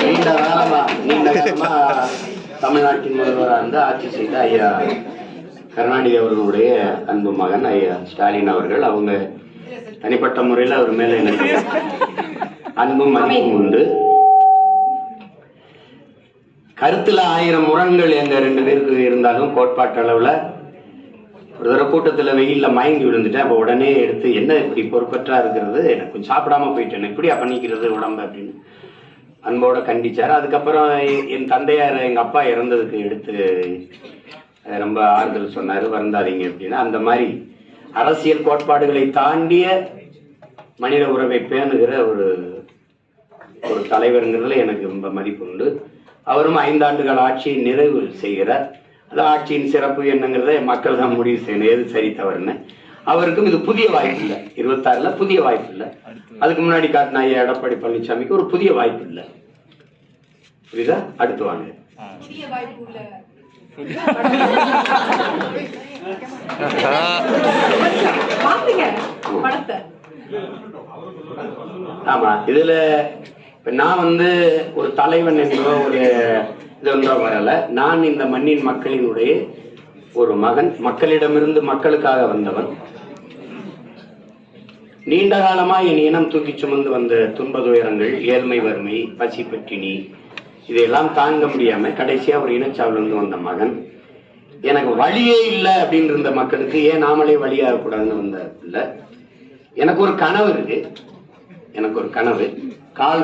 நீண்ட காலமா நீண்ட காலமா தமிழ்நாட்டின் முதல்வராக இருந்து ஆட்சி செய்த ஐயா கருணாநிதி அவர்களுடைய அன்பு மகன் ஐயா ஸ்டாலின் அவர்கள். அவங்க தனிப்பட்ட முறையில் அவர் மேலே எனக்கு அன்பும் மதிப்பும் உண்டு. கருத்துல ஆயிரம் முரண்கள் எங்க ரெண்டு பேருக்கு இருந்தாலும் கோட்பாட்டு அளவுல ஒரு தடவை கூட்டத்தில் வெயிலில் மயங்கி விழுந்துட்டேன். அப்போ உடனே எடுத்து என்ன இப்படி பொறுப்பற்றா இருக்கிறது? எனக்கு கொஞ்சம் சாப்பிடாம போயிட்டேன் இப்படியா பண்ணிக்கிறது உடம்பு? அப்படின்னு அன்போட கண்டிச்சார். அதுக்கப்புறம் என் தந்தையார் எங்கள் அப்பா இறந்ததுக்கு எடுத்து ரொம்ப ஆறுதல் சொன்னார். வருந்தாதீங்க அப்படின்னா. அந்த மாதிரி அரசியல் கோட்பாடுகளை தாண்டிய மனித உறவை பேணுகிற ஒரு ஒரு தலைவருங்கிறதுல எனக்கு ரொம்ப மதிப்பு உண்டு. அவரும் ஐந்தாண்டுகள் ஆட்சியை நிறைவு செய்கிறார். ஆட்சியின் சிறப்பு என்னங்கிறத மக்கள் தான் முடிவு செய்யணும். எது சரி தவறுன்னு அவருக்கும் இது புதிய வாய்ப்பு இல்லை. இருபத்தாறுல புதிய வாய்ப்பு இல்லை. அதுக்கு முன்னாடி காட்டின ஐயா எடப்பாடி பழனிசாமிக்கு ஒரு புதிய வாய்ப்பு இல்லை. புரியுதா? அடுத்து வாங்க. ஆமா இதுல இப்ப நான் வந்து ஒரு தலைவன் என்றோ ஒரு இது ஒன்றோ வரல. நான் இந்த மண்ணின் மக்களினுடைய ஒரு மகன். மக்களிடமிருந்து மக்களுக்காக வந்தவன். நீண்ட காலமா என் இனம் தூக்கி சுமந்து வந்த துன்ப துயரங்கள் ஏழ்மை வறுமை பசி பட்டினி இதையெல்லாம் தாங்க முடியாம கடைசியா ஒரு இனச்சாவிலிருந்து வந்த மகன். எனக்கு வழியே இல்லை அப்படின்னு இருந்த மக்களுக்கு ஏன் நாமளே வழியாக கூடாதுன்னு வந்த இல்லை எனக்கு ஒரு கனவு இருக்கு. எனக்கு ஒரு கனவு. கால்